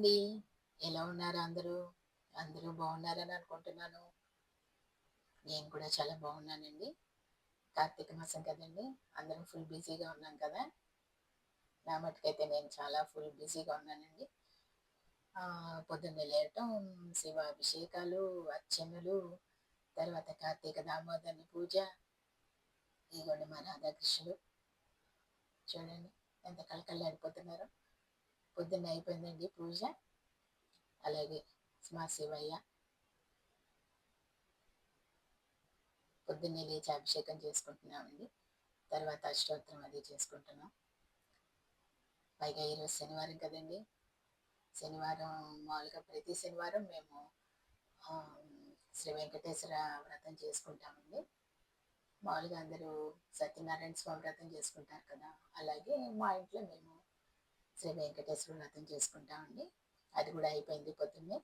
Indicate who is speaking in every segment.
Speaker 1: అండి ఎలా ఉన్నారు అందరూ? అందరూ బాగున్నారని అనుకుంటున్నాను. నేను కూడా చాలా బాగున్నానండి. కార్తీక మాసం కదండి. అందరం ఫుల్ బిజీగా ఉన్నాం కదా. నా మటుకైతే నేను చాలా ఫుల్ బిజీగా ఉన్నానండి. పొద్దున్నే లేయటం శివ అభిషేకాలు అర్చనలు తర్వాత కార్తీక దామోదర్ని పూజ ఇదిగోండి మా రాధాకృష్ణుడు. చూడండి ఎంత కలకల్లాడిపోతున్నారో పొద్దున్న అయిపోయిందండి పూజ. అలాగే మా శివయ్య పొద్దున్నే లేచి అభిషేకం చేసుకుంటున్నామండి. తర్వాత అష్టోత్తరం అది చేసుకుంటున్నాం. పైగా ఈరోజు శనివారం కదండి. శనివారం మామూలుగా ప్రతి శనివారం మేము శ్రీ వెంకటేశ్వర వ్రతం చేసుకుంటామండి. మామూలుగా అందరూ సత్యనారాయణ స్వామి వ్రతం చేసుకుంటారు కదా. అలాగే మా ఇంట్లో మేము శ్రీ వెంకటేశ్వర వ్రతం చేసుకుంటామండి అది కూడా అయిపోయింది పొద్దున్నే.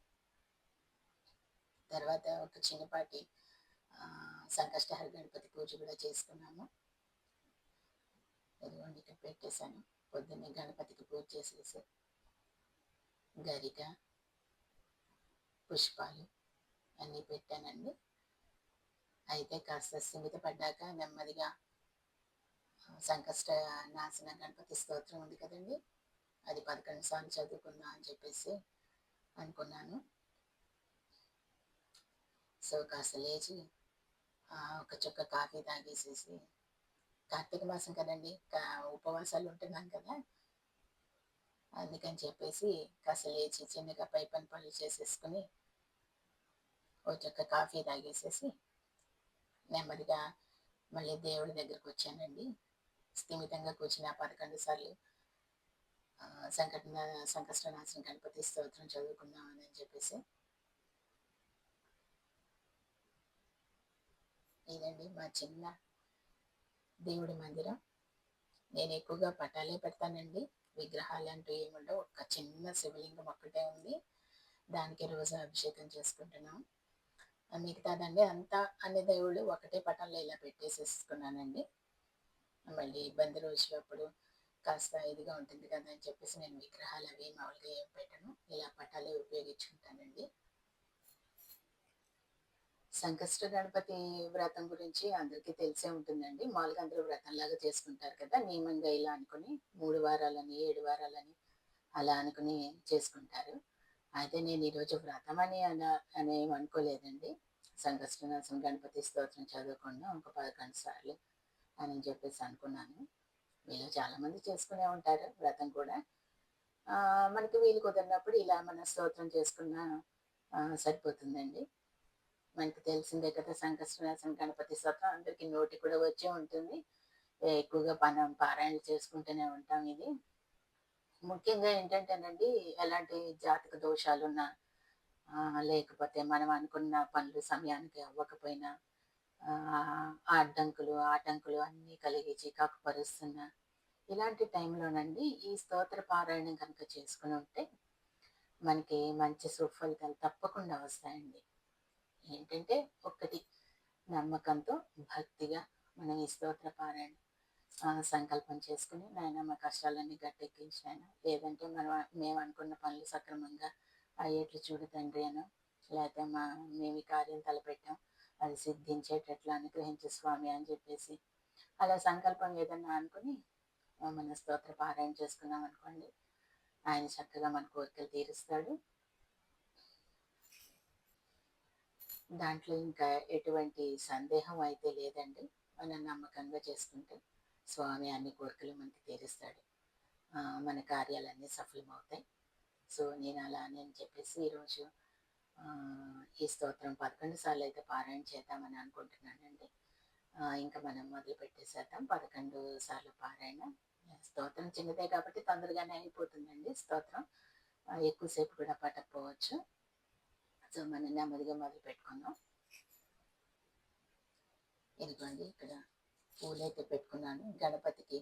Speaker 1: తర్వాత ఒక చిన్నపాటి సంకష్టహర గణపతి పూజ కూడా చేసుకున్నాము. ఇదిగోండి ఇక్కడ పెట్టేశాను. పొద్దున్నే గణపతికి పూజ చేసేసి గరిక పుష్పాలు అన్నీ పెట్టానండి. అయితే కాస్త సిమిత పడ్డాక నెమ్మదిగా సంకష్ట నాశన గణపతి స్తోత్రం ఉంది కదండి. అది పదకొండు సార్లు చదువుకుందాం అని చెప్పేసి అనుకున్నాను. సో కాస్త లేచి ఒక చుక్క కాఫీ తాగేసేసి కార్తీక మాసం కదండి ఉపవాసాలు ఉంటున్నాం కదా అందుకని చెప్పేసి కాస్త లేచి చిన్నగా పై పని పనులు చేసేసుకుని ఒక చుక్క కాఫీ తాగేసేసి నెమ్మదిగా మళ్ళీ దేవుడి దగ్గరకు వచ్చానండి. స్థిమితంగా కూర్చుని ఆ పదకొండు సార్లు సంకట సంకష్టనాశనం గణపతి స్తోత్రం చదువుకుందామని చెప్పేసి. ఇదండి మా చిన్న దేవుడి మందిరం. నేను ఎక్కువగా పటాలే పెడతానండి. విగ్రహాలు అంటూ ఏముండవు ఒక చిన్న శివలింగం ఒక్కటే ఉంది. దానికి రోజు అభిషేకం చేసుకుంటున్నాం. మిగతాదండి అంతా అన్ని దేవుళ్ళు ఒకటే పటంలో ఇలా పెట్టేసేసుకున్నానండి. మళ్ళీ ఇబ్బంది రోజు అప్పుడు కాస్త ఇదిగా ఉంటుంది కదా అని చెప్పేసి నేను విగ్రహాలు అవి మామూలుగా ఏం పెట్టను. ఇలా పటాలే ఉపయోగించుకుంటానండి. సంకష్ట గణపతి వ్రతం గురించి అందరికీ తెలిసే ఉంటుందండి. మామూలుగా అందరూ వ్రతంలాగా చేసుకుంటారు కదా నియమంగా ఇలా అనుకుని మూడు వారాలని ఏడు వారాలని అలా అనుకుని చేసుకుంటారు. అయితే నేను ఈరోజు వ్రతం అని అలా అని అనుకోలేదండి. సంకష్టనాశం గణపతి స్తోత్రం చదువుకుండా ఒక పదకొండు సార్లు అని చెప్పేసి అనుకున్నాను. మీలో చాలామంది చేసుకునే ఉంటారు వ్రతం కూడా. మనకి వీలు కుదిరినప్పుడు ఇలా మన స్తోత్రం చేసుకున్న సరిపోతుందండి. మనకి తెలిసిందే కదా సంకష్టనాశం గణపతి స్తోత్రం అందరికి నోటి కూడా వచ్చే ఉంటుంది. ఎక్కువగా మనం పారాయణలు చేసుకుంటూనే ఉంటాం ఇది. ముఖ్యంగా ఏంటంటేనండి ఎలాంటి జాతక దోషాలున్నా లేకపోతే మనం అనుకున్న పనులు సమయానికి అవ్వకపోయినా అడ్డంకులు ఆటంకులు అన్నీ కలిగి చికాకు పరుస్తున్న ఇలాంటి టైంలోనండి ఈ స్తోత్ర పారాయణం కనుక చేసుకుని ఉంటే మనకి మంచి సుఫలితాలు తప్పకుండా వస్తాయండి. ఏంటంటే ఒక్కటి నమ్మకంతో భక్తిగా మనం ఈ స్తోత్ర పారాయణ సంకల్పం చేసుకుని నాయన మా కష్టాలన్నీ గట్టెక్కించాయన లేదంటే మనం మేము అనుకున్న పనులు సక్రమంగా అయ్యేట్లు చూడు తండ్రి అను లేకపోతే మా మేము ఈ కార్యం తలపెట్టాం అది సిద్ధించేటట్లు అనుగ్రహించు స్వామి అని చెప్పేసి అలా సంకల్పం ఏదన్నా అనుకుని మన స్తోత్ర పారాయణ చేసుకున్నాం అనుకోండి. ఆయన చక్కగా మన కోరికలు తీరుస్తాడు. దాంట్లో ఇంకా ఎటువంటి సందేహం అయితే లేదండి. మనం నమ్మకంగా చేసుకుంటే స్వామి అన్ని కోరికలు మనకి తీరుస్తాడు. మన కార్యాలన్నీ సఫలమవుతాయి. సో నేను అలా అని చెప్పేసి ఈరోజు ఈ స్తోత్రం పదకొండు సార్లు అయితే పారాయణ చేద్దామని అనుకుంటున్నానండి. ఇంకా మనం మొదలు పెట్టేసేద్దాం. పదకొండు సార్లు పారాయణ. స్తోత్రం చిన్నదే కాబట్టి తొందరగానే అయిపోతుందండి స్తోత్రం. ఎక్కువసేపు కూడా పట్టకపోవచ్చు. సో మనం నెమ్మదిగా మొదలు పెట్టుకుందాం. ఇదిగోండి ఇక్కడ పూలు అయితే పెట్టుకున్నాను. గణపతికి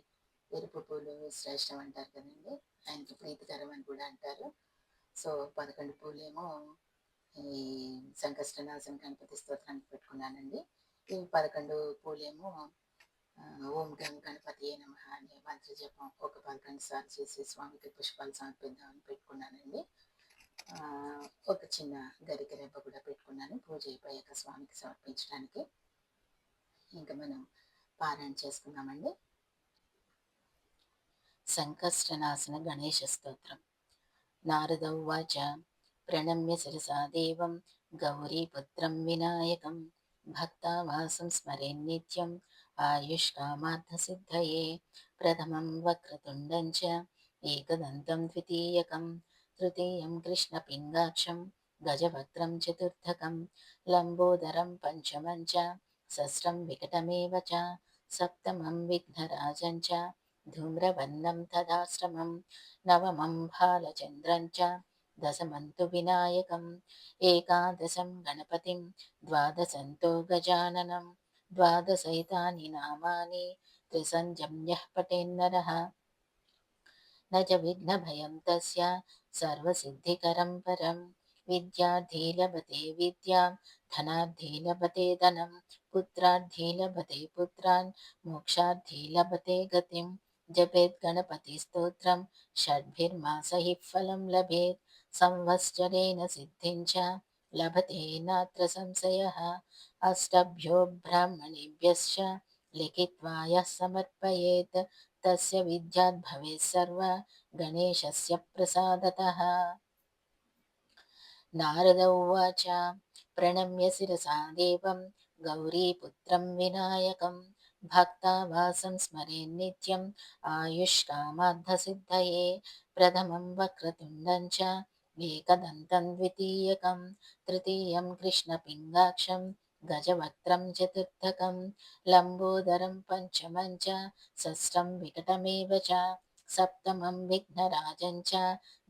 Speaker 1: ఎరుపు పూలు శ్రేష్టం అంటారు కదండి. ఆయనకి ప్రీతికరం అని కూడా అంటారు. సో పదకొండు పూలేమో ఈ సంకష్టనాశం గణపతి స్తోత్రానికి పెట్టుకున్నానండి. ఈ పదకొండు పూలేమో ఓం గం గణపతి నమ అనే మంత్ర జపం ఒక పదకొండు సార్లు చేసి స్వామికి పుష్పాలు సమర్పిద్దామని పెట్టుకున్నానండి. ఒక చిన్న గరిక రెబ్బ కూడా పెట్టుకున్నాను. పూజ అయిపోయాక స్వామికి సమర్పించడానికి. ఇంకా మనం పారాయణ చేసుకున్నామండి సంకష్టనాశన గణేశ స్తోత్రం. నారద ఉవాచ ప్రణమ్య శిరసా దేవం గౌరీపుత్రం వినాయకం భక్తావాసం స్మరే నిత్యం ఆయుష్కామార్థసిద్ధయే ప్రథమం వక్రతుండం చ ఏకదంతం ద్వితీయకం తృతీయం కృష్ణపింగాక్షం గజవక్త్రం చతుర్థకం లంబోదరం పంచమం చ సస్రం వికటమేవ చ సప్తమం విఘ్నరాజం చ ధూమ్రవర్ణం తదాశ్రమం నవమం బాలచంద్రం చ दशमन्तु विनायकम्, एकादशं गणपतिं, द्वादशन्तो गजाननं, द्वादशैतानि नामानि त्रिसञ्जं यः न च विघ्नभयं तस्य सर्वसिद्धिकरं परं विद्यार्थी लभते विद्यां, धनार्थी लभते धनं, पुत्रार्थी लभते पुत्रान्, मोक्षार्थी लभते गतिं। जपेत् गणपतिस्तोत्रं, षड्भिर्मासैः फलं लभेत्। సంవత్సరేణ సిద్ధించ లభతే నాత్ర సంశయ అష్టభ్యో బ్రాహ్మణేభ్యశ్చ లిఖిత్వాయ సమర్పయేత్ తస్య విద్యాద్భవే సర్వ గణేశస్య ప్రసాదత నారద ఉవాచ ప్రణమ్య శిరసా దేవం గౌరీపుత్రం వినాయకం భక్తావాసం స్మరే నిత్యం ఆయుష్కామార్థసిద్ధయే ప్రథమం వక్రతుండం చ వేకదంతం ద్వితీయకం తృతీయం కృష్ణపింగాక్షం గజవక్త్రం చతుర్థకం లంబోదరం పంచమం చ షష్టం వికటమేవ చ సప్తమం విఘ్నరాజం చ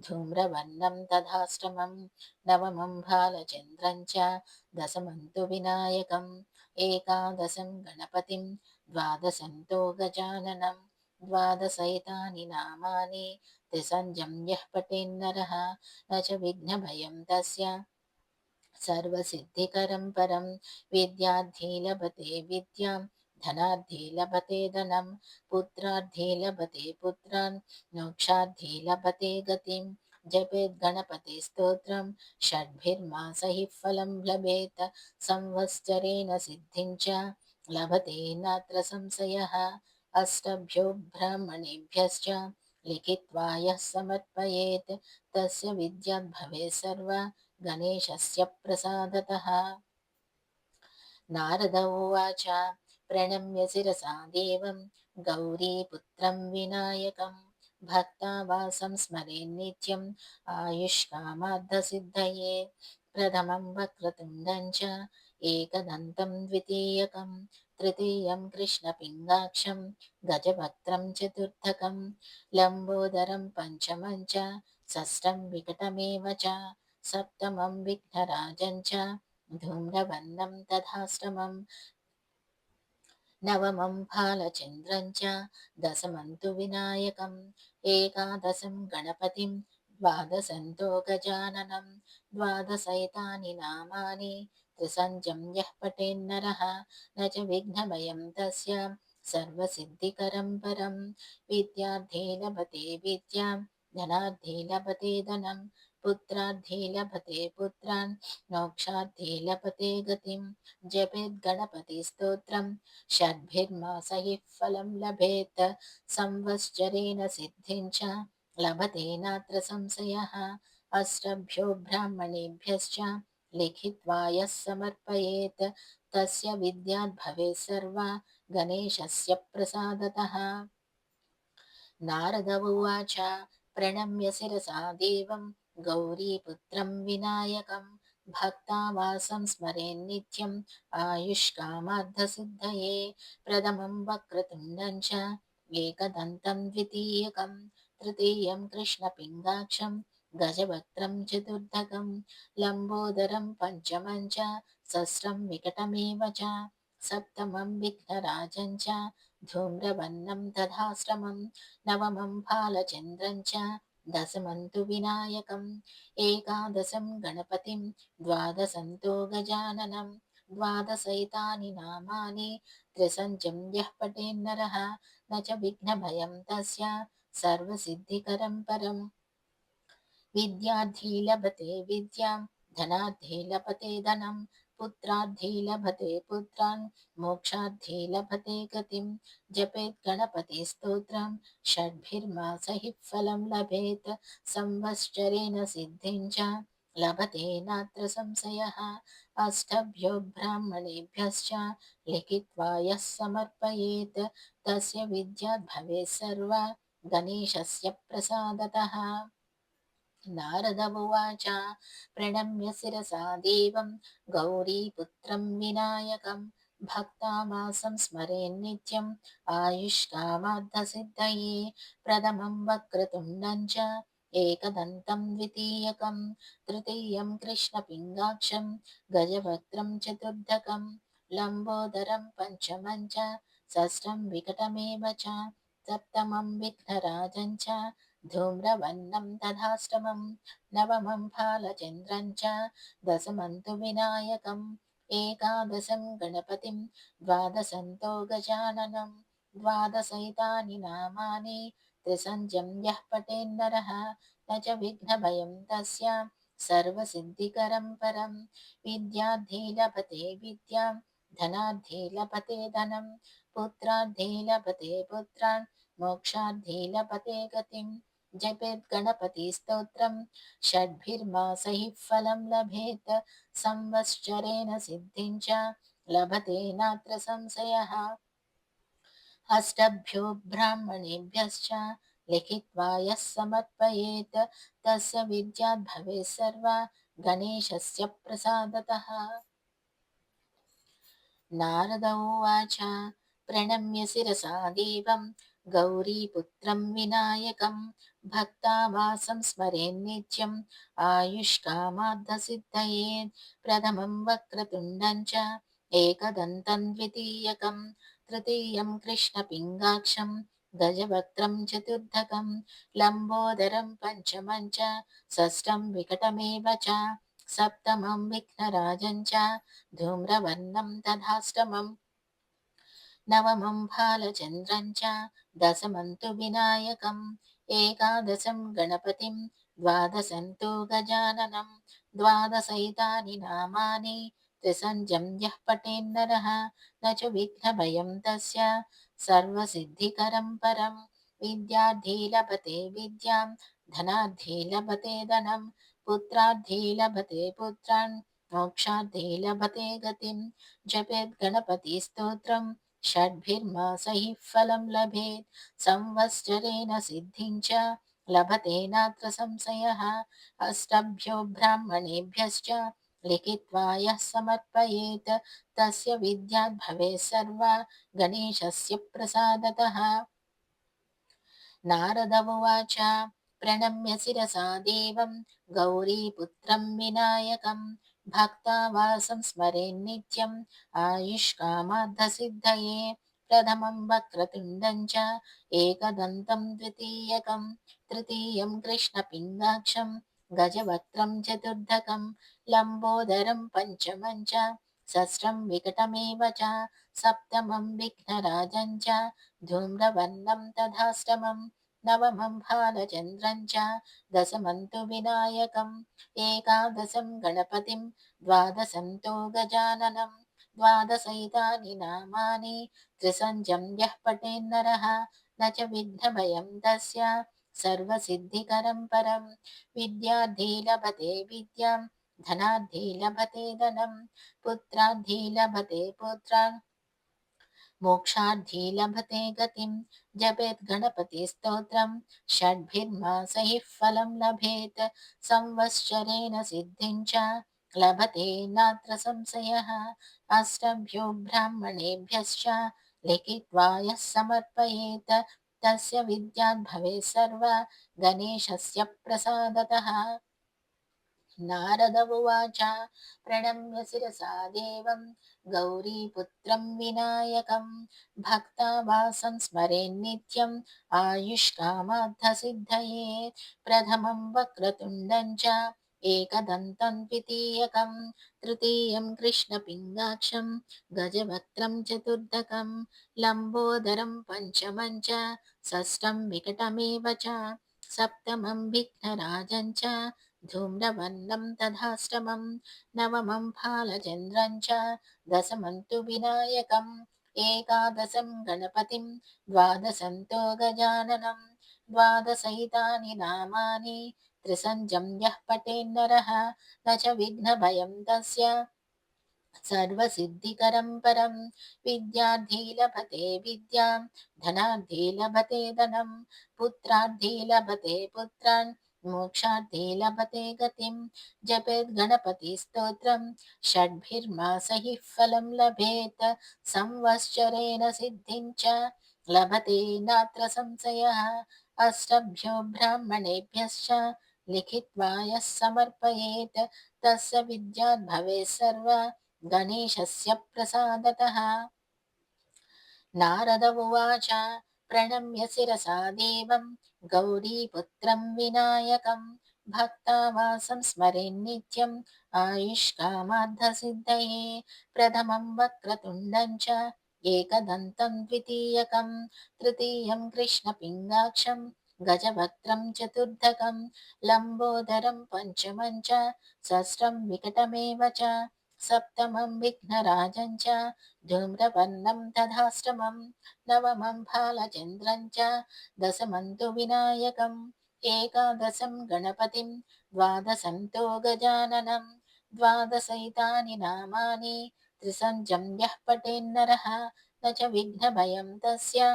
Speaker 1: ధూమ్రవర్ణం తథాష్టమం నవమం బాలచంద్రం చ దశమంతు వినాయకం ఏకాదశం గణపతిం ద్వాదశంతో గజాననం ద్వాదశైతాని నామాని नामानि यः पठेन्नरः न च विघ्नभयं तस्य। सर्वसिद्धिकरं परं विद्यार्थी लभते विद्यां, धनार्थी लभते धनं, पुत्रार्थी लभते पुत्रान्, मोक्षार्थी लभते गतिं। जपेत् गणपतिस्तोत्रं षड्भिर्मासैः फलं लभेत्, संवत्सरेण सिद्धिं च लभते नात्र संशयः। अष्टभ्यो ब्राह्मणेभ्यश्च लिखित्वा यः समर्पयेत् तस्य विद्याद्भवेत् सर्व गणेशस्य प्रसादतः नारद उवाच प्रणम्य शिरसा देवं गौरीपुत्रं विनायकं भक्तावासं स्मरे नित्यम् आयुष्कामार्थसिद्धये प्रथमं वक्रतुण्डं च एकदन्तं द्वितीयकं तृतीयं कृष्णपिङ्गाक्षं गजवक्त्रं चतुर्थकं लम्बोदरं पञ्चमं च षष्ठं विकटमेव च सप्तमं विघ्नराजं च धूम्रवर्णं तथाष्टमं नवमं बालचन्द्रं च दशमं तु विनायकम् एकादशं गणपतिं द्वादशन्तो गजाननं द्वादशैतानि नामानि त्रिसञ्जं यः पठेन्नरः न च विघ्नभयं तस्य सर्वसिद्धिकरं परं। विद्यार्थी लभते विद्यां, धनार्थी लभते धनं, पुत्रार्थी लभते पुत्रान्, मोक्षार्थी लभते गतिं। जपेत् गणपतिस्तोत्रं षड्भिर्मासैः फलं लभेत्, संवत्सरेण सिद्धिं च लभते नात्र संशयः। अष्टभ्यो ब्राह्मणेभ्यश्च लिखित्वा यः समर्पयेत्। तस्य विद्याद्भवेत् सर्वा गणेशस्य प्रसादतः। नारद उवाच, प्रणम्य शिरसा देवं, गौरीपुत्रं विनायकं। भक्तावासं स्मरे नित्यम् आयुष्कामार्थसिद्धये प्रथमं वक्रतुण्डं च, एकदन्तं द्वितीयकं। तृतीयं कृष्णपिङ्गाक्षं గజవక్త్రం చతుర్ధకం లంబోదరం పంచమం చ సస్రం వికటమేవ చ సప్తమం విఘ్నరాజం చ ధూమ్రవర్ణం తథాశ్రమం నవమం బాలచంద్రం చ దశమంతు వినాయకం ఏకాదశం గణపతిం ద్వాదశంతో గజాననం ద్వాదశైతాని నామాని త్రిసంజం యః పటేన్నరः न च విఘ్నభయం తస్య సర్వసిద్ధికరం పరం. विद्यार्थी लभते विद्यां धनार्थी लभते धनं पुत्रार्थी लभते पुत्रान् मोक्षार्थी लभते गतिं। जपेत् गणपतिस्तोत्रं षड्भिर्मासैः फलं लभेत्। संवत्सरेण सिद्धिं च लभते नात्र संशयः। अष्टभ्यो ब्राह्मणेभ्यश्च लिखित्वा यः समर्पयेत्, तस्य विद्याद् भवेत् सर्वा। गणेशस्य प्रसादतः। नारद उवाच प्रणम्य शिरसा देवं गौरीपुत्रं विनायकं भक्तामासं स्मरेन्नित्यम् आयुष्कामार्थसिद्धये प्रथमं वक्रतुण्डं च एकदन्तं द्वितीयकं तृतीयं कृष्णपिङ्गाक्षं गजवक्त्रं चतुर्धकं लम्बोदरं पञ्चमं च षष्ठं विकटमेव च सप्तमं विघ्नराजं च धूम्रवर्णं तथाष्टमं नवमं फालचन्द्रं च दशमं तु विनायकम् एकादशं गणपतिं द्वादशन्तो गजाननं द्वादशैतानि नामानि यः न च विघ्नभयं तस्य सर्वसिद्धिकरं परं विद्याद्धि लभते विद्यां धनाद्धि लभते धनं पुत्राद्धि लभते पुत्रान् मोक्षाद्धि लभते गतिम् जपेत् गणपतिस्तोत्रं षड्भिर्मासैः फलं लभेत्, संवत्सरेण सिद्धिं च लभते नात्र संशयः। अष्टभ्यो ब्राह्मणेभ्यश्च लिखित्वा यः समर्पयेत्, तस्य विद्याद् भवेत् सर्वा गणेशस्य प्रसादतः। नारद उवाच, प्रणम्य शिरसा देवं गौरीपुत्रं विनायकं भक्तावासं स्मरेन्नित्यम् आयुष्कामार्थसिद्धये प्रथमं वक्रतुण्डं च एकदन्तं द्वितीयकं तृतीयं कृष्णपिङ्गाक्षं गजवक्त्रं चतुर्धकं लम्बोदरं पञ्चमं च षष्ठं विकटमेव च सप्तमं विघ्नराजं च धूम्रवर्णं तथाष्टमम् नवमं फालचन्द्रं च दशमं तु विनायकम्, एकादशं गणपतिं द्वादशं तु गजाननं द्वादशैतानि नामानि त्रिसञ्जं यः पठेन्नरः न च विघ्नभयं तस्य सर्वसिद्धिकरं परं विद्यार्थी लभते विद्यां, धनार्थी लभते धनं, पुत्रार्थी लभते पुत्रान्, मोक्षार्थी लभते गतिं गणपतिस्तोत्रम् షడ్భిర్మాసైః ఫలం లభేత్ సంవత్సరేణ సిద్ధించ లభతే నాత్ర సంశయ అష్టభ్యో బ్రాహ్మణేభ్యశ్చ లిఖిత్వా యः సమర్పయేత్ తస్య విద్యాద్భవే సర్వ గణేశస్య ప్రసాదతः నారద ఉవాచ ప్రణమ్య శిరసా దేవం గౌరీపుత్రం వినాయకం భక్తావాసం స్మరేన్ నిత్యం ఆయుష్కామార్థసిద్ధయే ప్రథమం వక్రతుండం చ ఏకదంతం ద్వితీయకం తృతీయం కృష్ణపింగాక్షం గజవక్త్రం చతుర్ధకం లంబోదరం పంచమం చ సస్రం వికటమేవ చ సప్తమం విఘ్నరాజం చ ధూమ్రవర్ణం తథాష్టమం నవమం భానుచంద్రం చ దశమంతు వినాయకం ఏకాదశం గణపతిం ద్వాదశం తో గజాననం ద్వాదశైతాని నామాని త్రిసంజం యః పటేన్నరः न च విఘ్నభయం తస్య సర్వసిద్ధికరం పరం విద్యార్థి లభతే విద్యాం ధనాద్ధి లభతే ధనం పుత్రాద్ధి లభతే పుత్రాన్ मोक्षार्थी लभते गतिं। जपेत् गणपतिस्तोत्रं षड्भिर्मासैः फलं लभेत्। संवत्सरेण सिद्धिं च लभते नात्र संशयः। अष्टभ्यो ब्राह्मणेभ्यश्च लिखित्वा यः समर्पयेत्, तस्य विद्याद् भवेत् सर्वा। गणेशस्य प्रसादतः। नारद उवाच प्रणम्य शिरसा देवं गौरीपुत्रं विनायकं भक्तावासं स्मरेन्नित्यम् आयुष्कामार्थसिद्धये प्रथमं वक्रतुण्डं च एकदन्तं द्वितीयकं तृतीयं कृष्णपिङ्गाक्षं गजवक्त्रं चतुर्धकं लम्बोदरं पञ्चमं च षष्ठं विकटमेव च सप्तमं विघ्नराजं च धूम्रवर्णं तथाष्टमं नवमं फालचन्द्रं च दशमं तु विनायकम् एकादशं गणपतिं द्वादशन्तो गजाननं द्वादशैतानि नामानि त्रिसञ्जं यः पठेन्नरः न च विघ्नभयं तस्य सर्वसिद्धिकरं परं विद्यार्थी लभते विद्यां धनार्थी लभते धनं पुत्रार्थी लभते पुत्रान् మోక్షార్థి లభతే గతిం జపేద్ గణపతి స్తోత్రం. షడ్భిర్మా సహి ఫలం లభేత సంవత్సరేణ సిద్ధించ లభతే నాత్ర సంశయ. అష్టభ్యో బ్రాహ్మణేభ్యశ్చ లిఖిత్వా యः సమర్పయేత్ తస్య విద్యాద్భవే సర్వ గణేశస్య ప్రసాదతः. నారద ఉవాచ प्रणम्य शिरसा देवं गौरीपुत्रं विनायकं भक्तावासं स्मरेन्नित्यम् आयुष्कामाद्धसिद्धये प्रथमं वक्रतुण्डं च एकदन्तं द्वितीयकं तृतीयं कृष्णपिङ्गाक्षं गजवक्त्रं चतुर्धकं लम्बोदरं पञ्चमं च षष्ठं विकटमेव च सप्तमं विघ्नराजं च धूम्रवर्णं तथाष्टमं नवमं फालचन्द्रं च दशमं तु विनायकम् एकादशं गणपतिं द्वादशं तु गजाननं द्वादशैतानि नामानि त्रिसञ्जं यः पठेन्नरः न च विघ्नभयं तस्य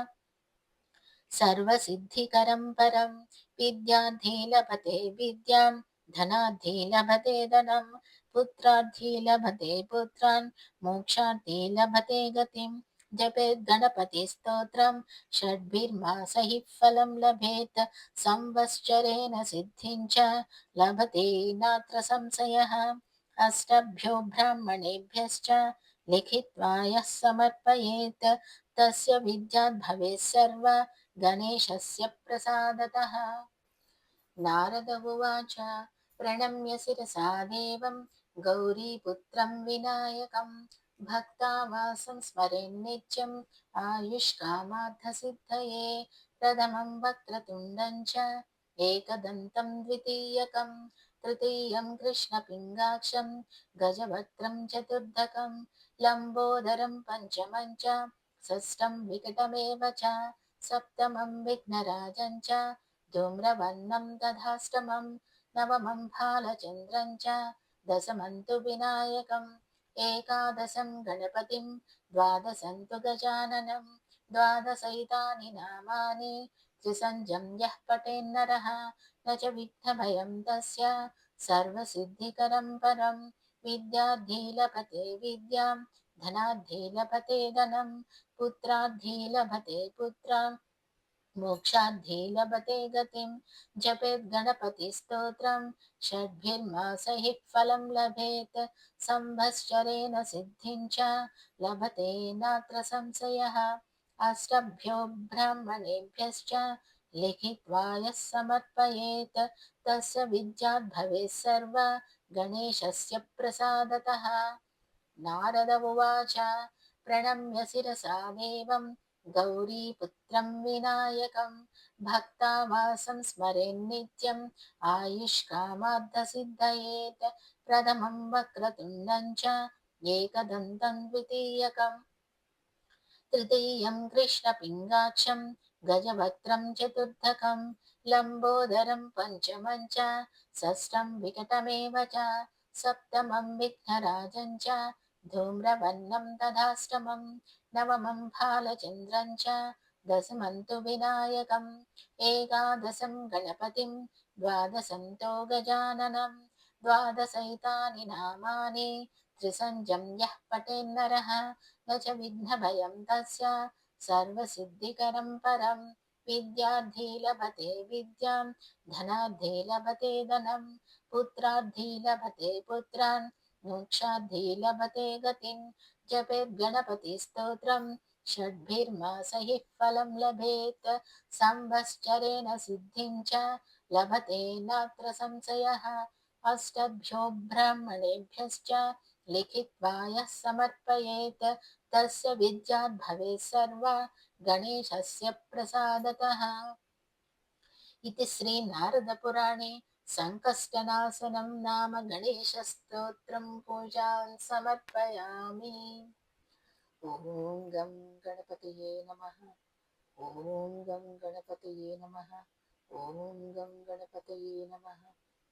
Speaker 1: सर्वसिद्धिकरं परं विद्यार्थी लभते विद्यां धनार्थी लभते धनं पुत्रार्थी लभते पुत्रान् मोक्षार्थी लभते गतिं जपेत् गणपतिस्तोत्रं षड्भिर्मासैः फलं लभेत् संवत्सरेण सिद्धिं च लभते नात्र संशयः अष्टभ्यो ब्राह्मणेभ्यश्च लिखित्वा यः समर्पयेत् तस्य विद्याद् भवेत् सर्व गणेशस्य प्रसादतः नारद उवाच प्रणम्य शिरसा देवं गौरीपुत्रं विनायकं भक्तावासं स्मरेन्नित्यम् आयुष्कामार्थसिद्धये प्रथमं वक्रतुण्डं च एकदन्तं द्वितीयकं तृतीयं कृष्णपिङ्गाक्षं गजवक्त्रं चतुर्धकं लम्बोदरं पञ्चमं च षष्ठं विकटमेव च सप्तमं विघ्नराजं च धूम्रवर्णं तथाष्टमं नवमं फालचन्द्रं च దశమంతు వినాయకం ఏకాదశం గణపతిం ద్వాదశంతు గజాననం ద్వాదశైతాని నామాని త్రిసంజం యః పటేన్నరः न च విఘ్నభయం తస్య సర్వసిద్ధికరం పరం విద్యార్థీలభతే విద్యాం ధనార్థీలభతే ధనం పుత్రార్థీలభతే పుత్రాం मोक्षाद्धे लभते गतिं जपेत् गणपतिस्तोत्रं षड्भिर्मासैः फलं लभेत्। संवत्सरेण सिद्धिं च लभते नात्र संशयः। अष्टभ्यो ब्राह्मणेभ्यश्च लिखित्वा यः समर्पयेत्। तस्य विद्याद् भवेत् सर्व गणेशस्य प्रसादतः। नारद उवाच, प्रणम्य शिरसा देवं गौरीपुत्रं विनायकं भक्तावासं स्मरेन्नित्यम् आयुष्कामार्थसिद्धयेत् प्रथमं वक्रतुण्डं च एकदन्तं द्वितीयकं तृतीयं कृष्णपिङ्गाक्षं गजवक्त्रं चतुर्धकं लम्बोदरं पञ्चमं च षष्ठं विकटमेव च सप्तमं विघ्नराजं च धूम्रवर्णं तथाष्टमं नवमं फालचन्द्रं च दशमं तु विनायकम् एकादशं गणपतिं द्वादशं तु गजाननं द्वादशैतानि नामानि त्रिसञ्जं यः पठेन्नरः न च विघ्नभयं तस्य सर्वसिद्धिकरं परं विद्यार्थी लभते विद्यां, धनार्थी लभते धनं, पुत्रार्थी लभते पुत्रान् मोक्षाद्धि लभते गतिं जपेत् गणपतिस्तोत्रं षड्भिर्मासैः फलं लभेत्, संवत्सरेण सिद्धिं च लभते नात्र संशयः। अष्टभ्यो ब्राह्मणेभ्यश्च लिखित्वा यः समर्पयेत्, तस्य विद्याद् भवेत् सर्व गणेशस्य प्रसादतः। इति श्रीनारदपुराणे सङ्कष्टनाशनं नाम गणेशस्तोत्रं पूजां समर्पयामि ॐ गं गणपतये नमः ॐ गं गणपतये नमः ॐ गं गणपतये नमः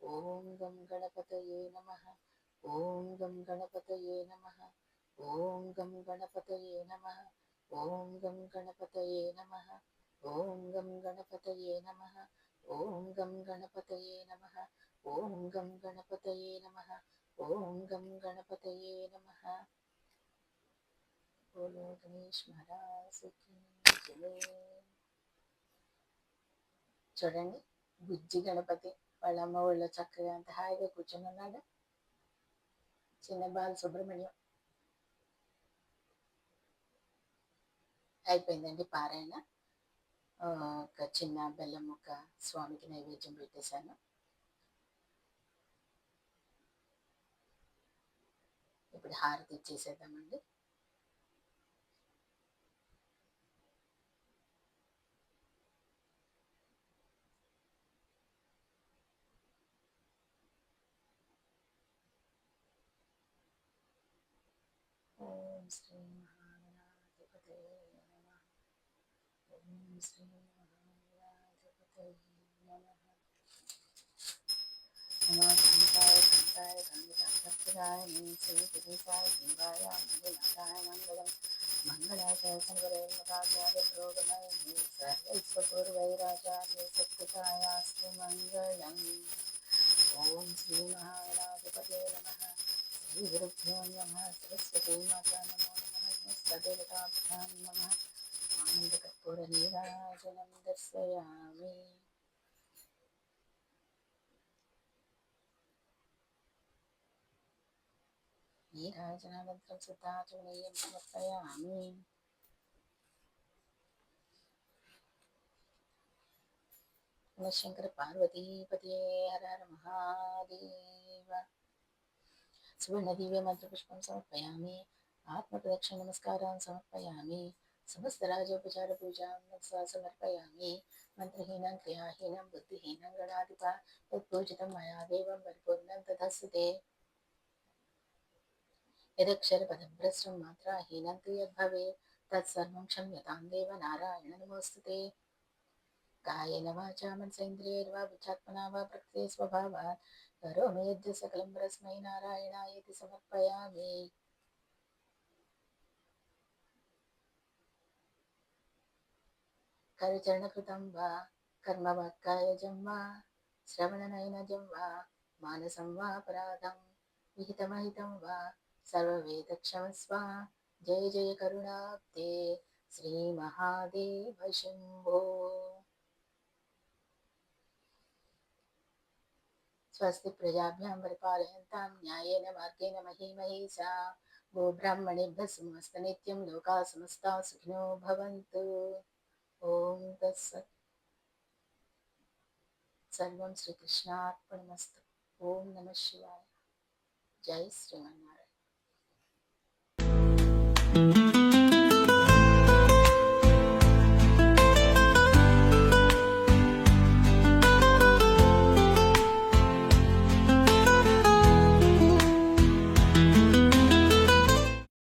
Speaker 1: ॐ गं गणपतये नमः ॐ गं गणपतये नमः ॐ गं गणपतये नमः ॐ गं गणपतये नमः ॐ गं गणपतये नमः ఓం గం గణపతయే నమ. ఓం గం గణపతయే నమ. ఓం గం గణపతయే నమ. బోలో గణేష్ చూడండి బుజ్జి గణపతి వాళ్ళ అమ్మ వాళ్ళు చక్కగా అంత హాయిగా కూర్చొని ఉన్నాడు. చిన్న బాల సుబ్రహ్మణ్యం అయిపోయిందండి పారాయణ. ఒక చిన్న బెల్లం ముక్క స్వామికి నైవేద్యం పెట్టేశాను. ఇప్పుడు హారతి ఇచ్చేసేద్దామండి. ఓం శ్రీ మహాగణాధిపతే ओम श्री य श्रीपुरुषाय शिवाय मङ्गलनाथाय मङ्गलं सरस्वती माता नमो नमः समस्तदेवताभ्यां नमः आनन्दक आनन्दकर्पूरनीराजनं दर्शयामि नीराजनानन्तरं सिद्धाचरणीयं समर्पयामि शङ्कर पार्वतीपते हर हर महादेव सुवर्णदिव्यमन्त्रपुष्पं समर्पयामि आत्मप्रदक्षिणनमस्कारान् समर्पयामि సమస్తరాజోపచారపూజాం సమర్పయామి మంత్రహీనం క్రియాహీనం బుద్ధిహీనం గణాధిప యత్పూజితం మయా దేవం పరిపూర్ణం తదస్సుతే యదక్షరపదభ్రష్టం మాత్రాహీనం మాత్రహీనం యద్భవే తత్సర్వం క్షమ్యతాం దేవ నారాయణ నమోస్తుతే కాయన వాచా మనసేంద్రియైర్వా బుద్ధాత్మనా వా ప్రకృతి స్వభావాత్ కరోమి యద్య సకలం పరస్మై నారాయణాయతి సమర్పయామి కరిచరణకృతం వా కర్మవక్కాయ జమ్వా శ్రవణనయన జమ్వా మానసం వా అపరాధం విహితమహితం వా సర్వవేదక్షమస్వ జయ జయ కరుణాబ్దే శ్రీ మహాదేవ శంభో స్వస్తి ప్రజాభ్యాం పరిపాలయంతాం న్యాయేన మార్గేణ మహీమహీషా గోబ్రాహ్మణేభ్య సమస్త నిత్యం లోకా సమస్తా సుఖినో భవంతు भवन्तु तत्सत। सर्वं श्रीकृष्णार्पणमस्तु ओम नमः शिवाय। जय श्रीमन्नारायण